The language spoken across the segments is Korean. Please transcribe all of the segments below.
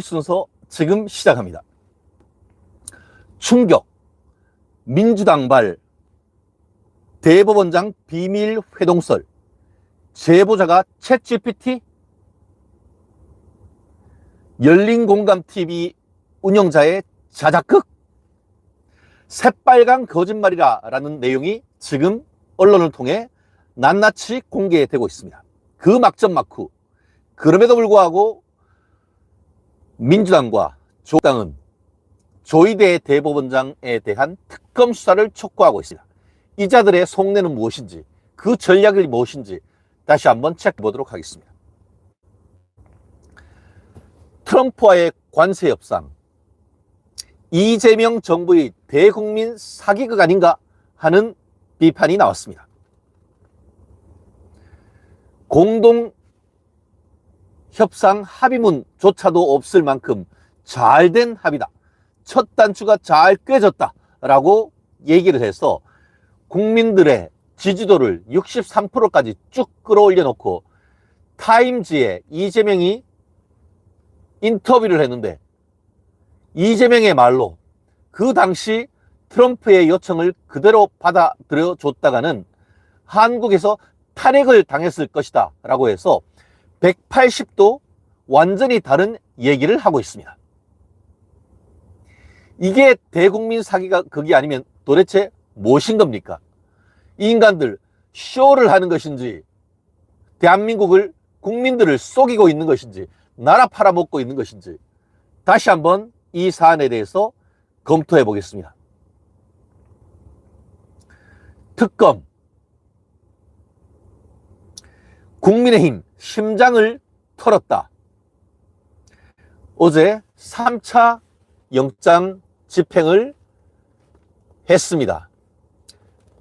순서 지금 시작합니다. 충격, 민주당발, 대법원장 비밀 회동설, 제보자가 챗 GPT, 열린공감TV 운영자의 자작극, 새빨간 거짓말이라 라는 내용이 지금 언론을 통해 낱낱이 공개되고 있습니다. 그 막전 막후. 그럼에도 불구하고 민주당과 조당은 조희대 대법원장에 대한 특검 수사를 촉구하고 있습니다. 이 자들의 속내는 무엇인지 그 전략이 무엇인지 다시 한번 체크해 보도록 하겠습니다. 트럼프와의 관세 협상 이재명 정부의 대국민 사기극 아닌가 하는 비판이 나왔습니다. 공동 협상 합의문조차도 없을 만큼 잘 된 합의다. 첫 단추가 잘 꿰졌다. 라고 얘기를 해서 국민들의 지지도를 63%까지 쭉 끌어올려 놓고 타임즈에 이재명이 인터뷰를 했는데 이재명의 말로 그 당시 트럼프의 요청을 그대로 받아들여 줬다가는 한국에서 탄핵을 당했을 것이다 라고 해서 180도 완전히 다른 얘기를 하고 있습니다. 이게 대국민 사기가 그게 아니면 도대체 무엇인 겁니까? 이 인간들 쇼를 하는 것인지 대한민국을 국민들을 속이고 있는 것인지 나라 팔아먹고 있는 것인지 다시 한번 이 사안에 대해서 검토해 보겠습니다. 특검 국민의힘 심장을 털었다. 어제 3차 영장 집행을 했습니다.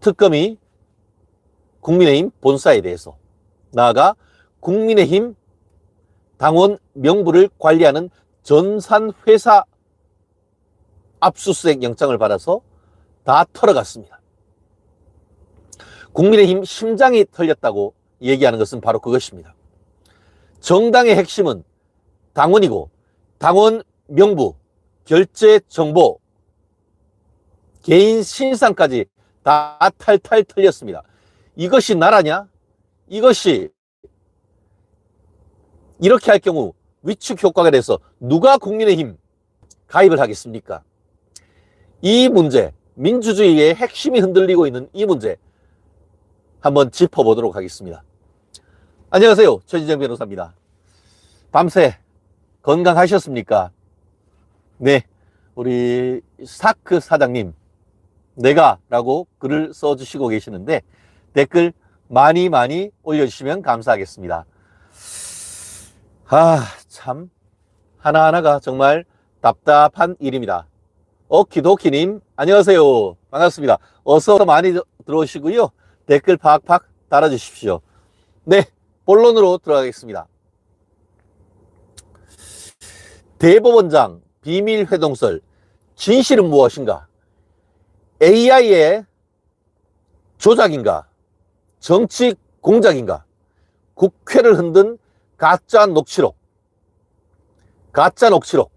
특검이 국민의힘 본사에 대해서 나아가 국민의힘 당원 명부를 관리하는 전산회사 압수수색 영장을 받아서 다 털어갔습니다. 국민의힘 심장이 털렸다고 얘기하는 것은 바로 그것입니다. 정당의 핵심은 당원이고 당원 명부, 결제 정보, 개인 신상까지 다 탈탈 털렸습니다. 이것이 나라냐? 이것이 이렇게 할 경우 위축 효과가 돼서 누가 국민의힘 가입을 하겠습니까? 이 문제, 민주주의의 핵심이 흔들리고 있는 이 문제 한번 짚어보도록 하겠습니다. 안녕하세요. 최진정 변호사입니다. 밤새 건강하셨습니까? 네. 우리 사크 사장님, 내가 라고 글을 써주시고 계시는데 댓글 많이 많이 올려주시면 감사하겠습니다. 아, 참. 하나하나가 정말 답답한 일입니다. 오키도키님, 안녕하세요. 반갑습니다. 어서 많이 들어오시고요. 댓글 팍팍 달아주십시오. 네, 본론으로 들어가겠습니다. 대법원장 비밀 회동설 진실은 무엇인가? AI의 조작인가? 정치 공작인가? 국회를 흔든 가짜 녹취록. 가짜 녹취록.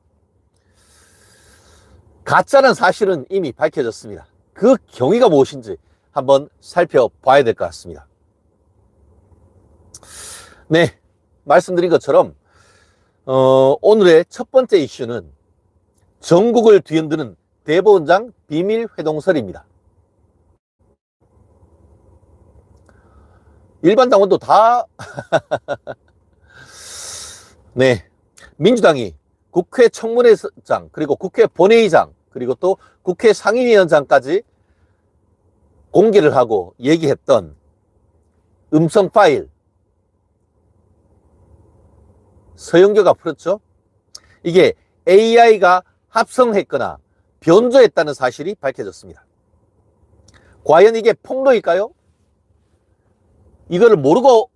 가짜는 사실은 이미 밝혀졌습니다. 그 경위가 무엇인지 한번 살펴봐야 될 것 같습니다. 네, 말씀드린 것처럼 어, 오늘의 첫 번째 이슈는 전국을 뒤흔드는 대법원장 비밀 회동설입니다. 일반 당원도 다 네, 민주당이 국회 청문회장 그리고 국회 본회의장 그리고 또 국회 상임위원장까지 공개를 하고 얘기했던 음성 파일 서영교가 풀었죠. 이게 AI가 합성했거나 변조했다는 사실이 밝혀졌습니다. 과연 이게 폭로일까요? 이거를 모르고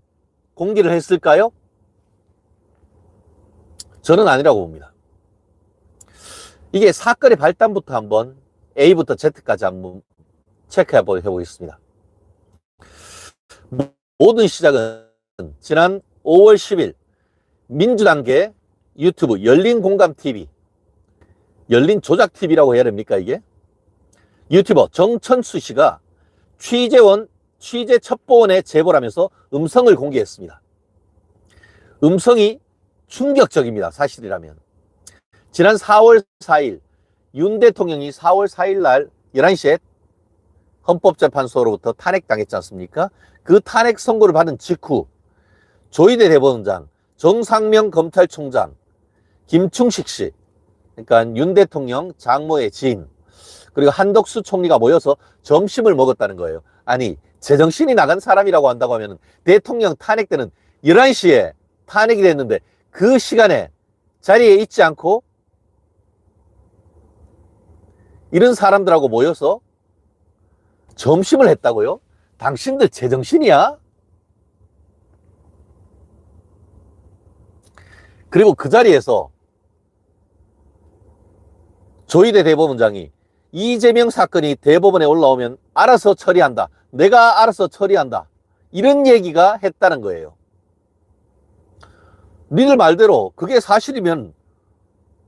공개를 했을까요? 저는 아니라고 봅니다. 이게 사건의 발단부터 한번 A부터 Z까지 한번 체크해 보겠습니다. 모든 시작은 지난 5월 10일 민주당계 유튜브 열린 공감 TV, 열린 조작 TV라고 해야 됩니까 이게? 유튜버 정천수 씨가 취재원 취재 첩보원에 제보를 하면서 음성을 공개했습니다. 음성이 충격적입니다. 사실이라면. 지난 4월 4일 윤 대통령이 4월 4일 날 11시에 헌법재판소로부터 탄핵당했지 않습니까? 그 탄핵 선고를 받은 직후 조희대 대법원장, 정상명 검찰총장, 김충식 씨, 그러니까 윤 대통령 장모의 지인, 그리고 한덕수 총리가 모여서 점심을 먹었다는 거예요. 아니, 제정신이 나간 사람이라고 한다고 하면 대통령 탄핵 때는 11시에 탄핵이 됐는데 그 시간에 자리에 있지 않고 이런 사람들하고 모여서 점심을 했다고요? 당신들 제정신이야? 그리고 그 자리에서 조희대 대법원장이 이재명 사건이 대법원에 올라오면 알아서 처리한다. 내가 알아서 처리한다. 이런 얘기가 했다는 거예요. 니들 말대로 그게 사실이면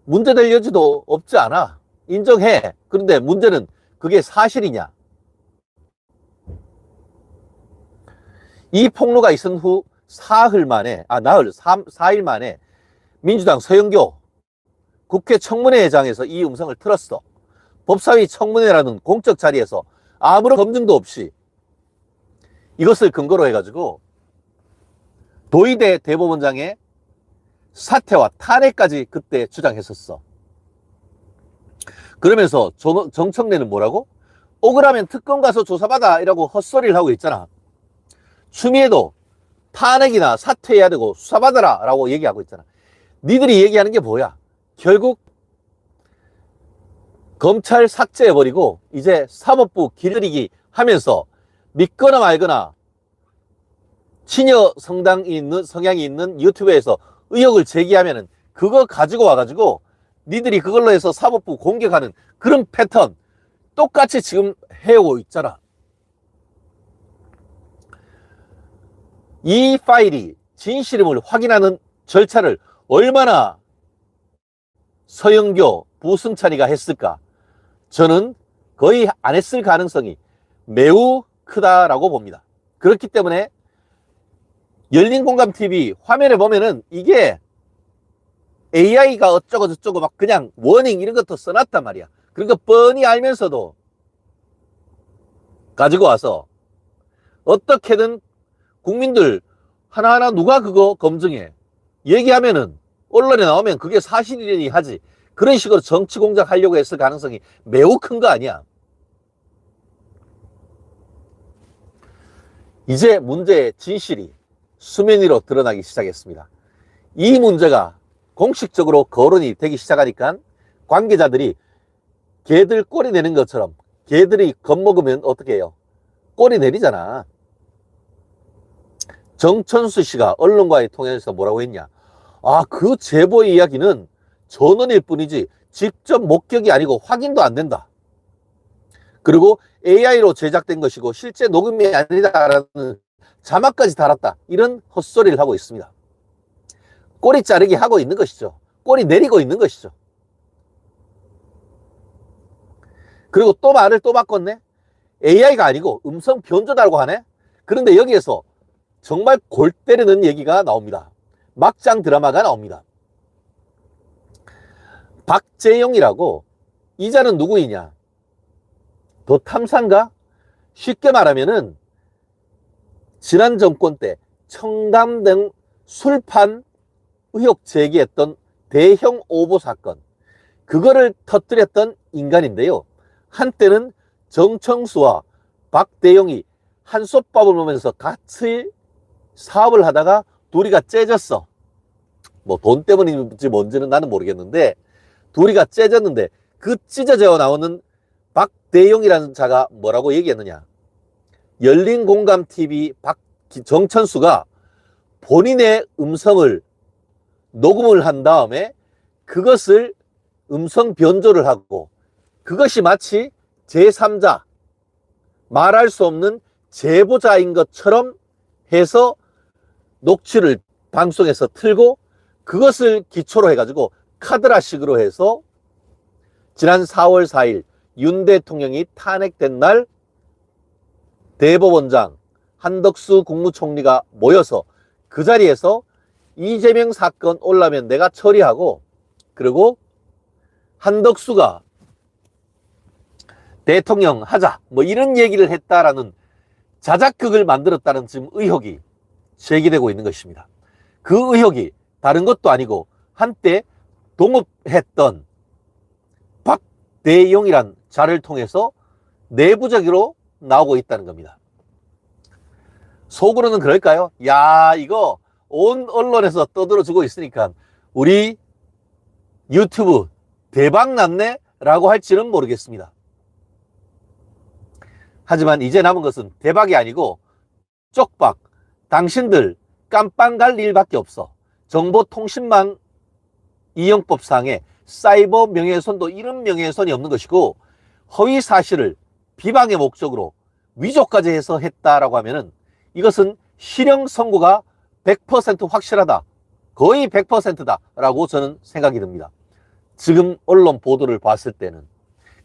문제될 여지도 없지 않아. 인정해. 그런데 문제는 그게 사실이냐. 이 폭로가 있은 후 사흘 만에, 아, 나흘, 3, 4일 만에 민주당 서영교 국회 청문회장에서 이 음성을 틀었어. 법사위 청문회라는 공적 자리에서 아무런 검증도 없이 이것을 근거로 해가지고 도의대 대법원장의 사퇴와 탄핵까지 그때 주장했었어. 그러면서 정- 정청래는 뭐라고? 억울하면 특검 가서 조사받아 이라고 헛소리를 하고 있잖아. 추미애도 탄핵이나 사퇴해야 되고 수사받아라 라고 얘기하고 있잖아. 니들이 얘기하는 게 뭐야? 결국 검찰 삭제해버리고 이제 사법부 길들이기 하면서 믿거나 말거나 친여 성당이 있는 성향이 있는 유튜브에서 의혹을 제기하면은 그거 가지고 와가지고 니들이 그걸로 해서 사법부 공격하는 그런 패턴 똑같이 지금 해오고 있잖아. 이 파일이 진실임을 확인하는 절차를 얼마나 서영교, 부승찬이가 했을까? 저는 거의 안 했을 가능성이 매우 크다라고 봅니다. 그렇기 때문에 열린 공감TV 화면에 보면은 이게 AI가 어쩌고 저쩌고 막 그냥 워닝 이런 것도 써놨단 말이야. 그러니까 뻔히 알면서도 가지고 와서 어떻게든 국민들 하나하나 누가 그거 검증해 얘기하면은 언론에 나오면 그게 사실이니 하지. 그런 식으로 정치 공작하려고 했을 가능성이 매우 큰 거 아니야. 이제 문제의 진실이 수면 위로 드러나기 시작했습니다. 이 문제가 공식적으로 거론이 되기 시작하니까 관계자들이 개들 꼬리 내는 것처럼 개들이 겁먹으면 어떻게 해요? 꼬리 내리잖아. 정천수 씨가 언론과의 통화에서 뭐라고 했냐? 아, 그 제보의 이야기는 전원일 뿐이지 직접 목격이 아니고 확인도 안 된다. 그리고 AI로 제작된 것이고 실제 녹음이 아니다라는 자막까지 달았다. 이런 헛소리를 하고 있습니다. 꼬리 자르기 하고 있는 것이죠. 꼬리 내리고 있는 것이죠. 그리고 또 말을 또 바꿨네. AI가 아니고 음성 변조다라고 하네. 그런데 여기에서 정말 골 때리는 얘기가 나옵니다. 막장 드라마가 나옵니다. 박재영이라고 이자는 누구이냐? 더 탐산가? 쉽게 말하면은 지난 정권 때 청담 등 술판 의혹 제기했던 대형 오보 사건 그거를 터뜨렸던 인간인데요. 한때는 정청수와 박대영이 한솥밥을 먹으면서 같이 사업을 하다가 둘이가 째졌어. 뭐 돈 때문인지 뭔지는 나는 모르겠는데 둘이가 째졌는데 그 찢어져 나오는 박대용이라는 자가 뭐라고 얘기했느냐. 열린 공감 TV 박 정천수가 본인의 음성을 녹음을 한 다음에 그것을 음성 변조를 하고 그것이 마치 제3자 말할 수 없는 제보자인 것처럼 해서 녹취를 방송에서 틀고 그것을 기초로 해가지고 카드라식으로 해서 지난 4월 4일 윤 대통령이 탄핵된 날 대법원장 한덕수 국무총리가 모여서 그 자리에서 이재명 사건 올라면 내가 처리하고 그리고 한덕수가 대통령 하자 뭐 이런 얘기를 했다라는 자작극을 만들었다는 지금 의혹이 제기되고 있는 것입니다. 그 의혹이 다른 것도 아니고 한때 동업했던 박대용이란 자를 통해서 내부적으로 나오고 있다는 겁니다. 속으로는 그럴까요? 야, 이거 온 언론에서 떠들어주고 있으니까 우리 유튜브 대박 났네? 라고 할지는 모르겠습니다. 하지만 이제 남은 것은 대박이 아니고 쪽박, 당신들 깜빵 갈 일밖에 없어. 정보통신망 이용법상의 사이버 명예훼손도 이런 명예훼손이 없는 것이고 허위 사실을 비방의 목적으로 위조까지 해서 했다라고 하면은 이것은 실형 선고가 100% 확실하다. 거의 100%다. 라고 저는 생각이 듭니다. 지금 언론 보도를 봤을 때는.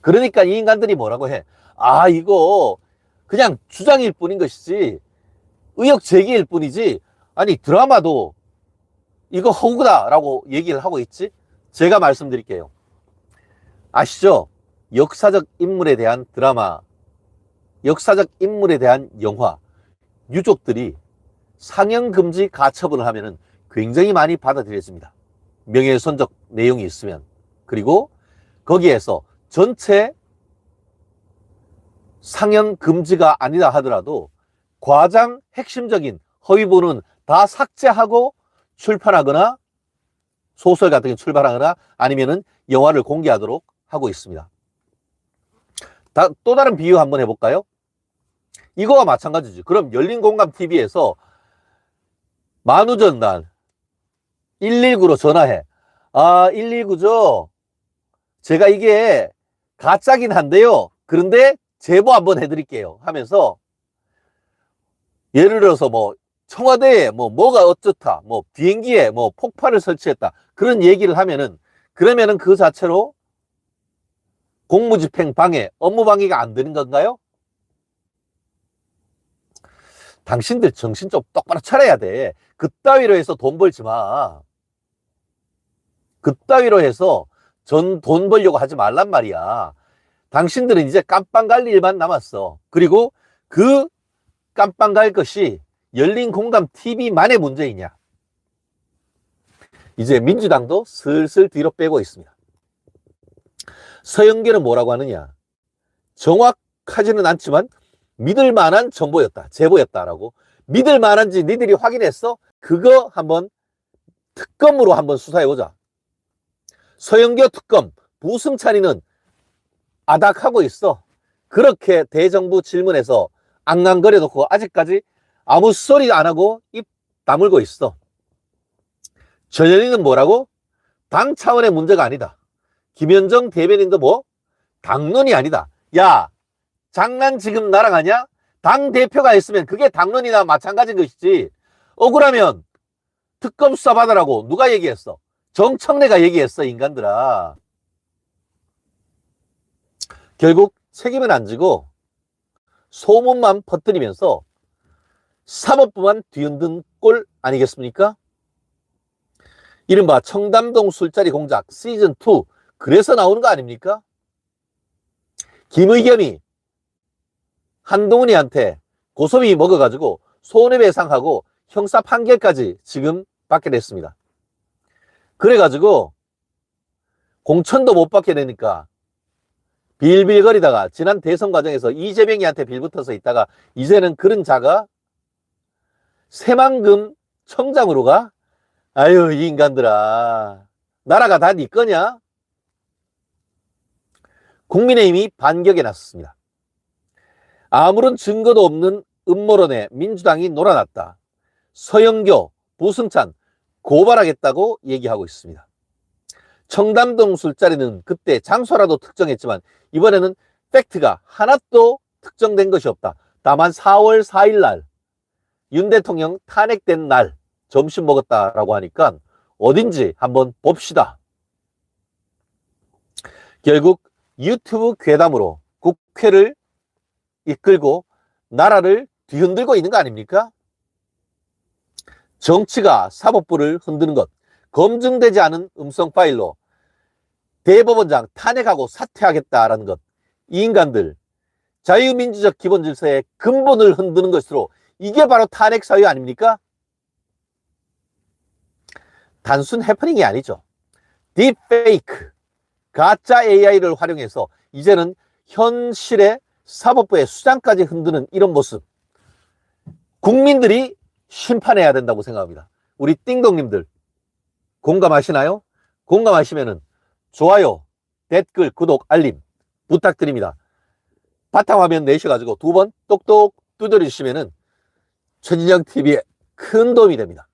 그러니까 이 인간들이 뭐라고 해. 아, 이거 그냥 주장일 뿐인 것이지 의혹 제기일 뿐이지 아니 드라마도 이거 허구다라고 얘기를 하고 있지? 제가 말씀드릴게요. 아시죠? 역사적 인물에 대한 드라마 역사적 인물에 대한 영화 유족들이 상영 금지 가처분을 하면은 굉장히 많이 받아들여집니다. 명예훼손적 내용이 있으면. 그리고 거기에서 전체 상영 금지가 아니다 하더라도 과장 핵심적인 허위본은 다 삭제하고 출판하거나 소설 같은 게 출판하거나 아니면은 영화를 공개하도록 하고 있습니다. 다, 또 다른 비유 한번 해볼까요? 이거와 마찬가지죠. 그럼 열린 공감 TV에서 만우전 날 119로 전화해. 아, 119죠? 제가 이게 가짜긴 한데요. 그런데 제보 한번 해드릴게요. 하면서 예를 들어서 뭐 청와대에 뭐 뭐가 어쩌다, 뭐 비행기에 뭐 폭발을 설치했다 그런 얘기를 하면은 그러면은 그 자체로 공무집행 방해, 업무 방해가 안 되는 건가요? 당신들 정신 좀 똑바로 차려야 돼. 그따위로 해서 돈 벌지 마. 그따위로 해서 전 돈 벌려고 하지 말란 말이야. 당신들은 이제 깜빵 갈 일만 남았어. 그리고 그 깜빵 갈 것이 열린 공감 TV만의 문제이냐. 이제 민주당도 슬슬 뒤로 빼고 있습니다. 서영계는 뭐라고 하느냐. 정확하지는 않지만 믿을 만한 정보였다. 제보였다라고. 믿을 만한지 니들이 확인했어? 그거 한번 특검으로 한번 수사해보자. 서영교 특검, 부승찬이는 아닥하고 있어. 그렇게 대정부 질문에서 앙앙거려 놓고 아직까지 아무 소리 안 하고 입 다물고 있어. 전현희는 뭐라고? 당 차원의 문제가 아니다. 김현정 대변인도 뭐? 당론이 아니다. 야, 장난 지금 나랑 하냐? 당 대표가 있으면 그게 당론이나 마찬가지인 것이지. 억울하면 특검 수사 받으라고 누가 얘기했어? 정청래가 얘기했어, 인간들아. 결국 책임은 안 지고 소문만 퍼뜨리면서 사법부만 뒤흔든 꼴 아니겠습니까? 이른바 청담동 술자리 공작 시즌2 그래서 나오는 거 아닙니까? 김의겸이 한동훈이한테 고소비 먹어가지고 손해배상하고 형사 판결까지 지금 받게 됐습니다. 그래가지고 공천도 못 받게 되니까 빌빌거리다가 지난 대선 과정에서 이재명이한테 빌붙어서 있다가 이제는 그런 자가 새만금 청장으로 가? 아유 이 인간들아 나라가 다 네 거냐? 국민의힘이 반격에 나섰습니다. 아무런 증거도 없는 음모론에 민주당이 놀아났다. 서영교, 부승찬 고발하겠다고 얘기하고 있습니다. 청담동 술자리는 그때 장소라도 특정했지만 이번에는 팩트가 하나도 특정된 것이 없다. 다만 4월 4일 날 윤 대통령 탄핵된 날 점심 먹었다라고 하니까 어딘지 한번 봅시다. 결국 유튜브 괴담으로 국회를 이끌고 나라를 뒤흔들고 있는 거 아닙니까? 정치가 사법부를 흔드는 것, 검증되지 않은 음성 파일로 대법원장 탄핵하고 사퇴하겠다라는 것, 이 인간들 자유민주적 기본 질서의 근본을 흔드는 것으로 이게 바로 탄핵 사유 아닙니까? 단순 해프닝이 아니죠. 딥페이크, 가짜 AI를 활용해서 이제는 현실의 사법부의 수장까지 흔드는 이런 모습. 국민들이 심판해야 된다고 생각합니다. 우리 띵동님들 공감하시나요? 공감하시면은 좋아요, 댓글, 구독, 알림 부탁드립니다. 바탕화면 내셔가지고 두 번 똑똑 두드려 주시면은 최진영 TV에 큰 도움이 됩니다.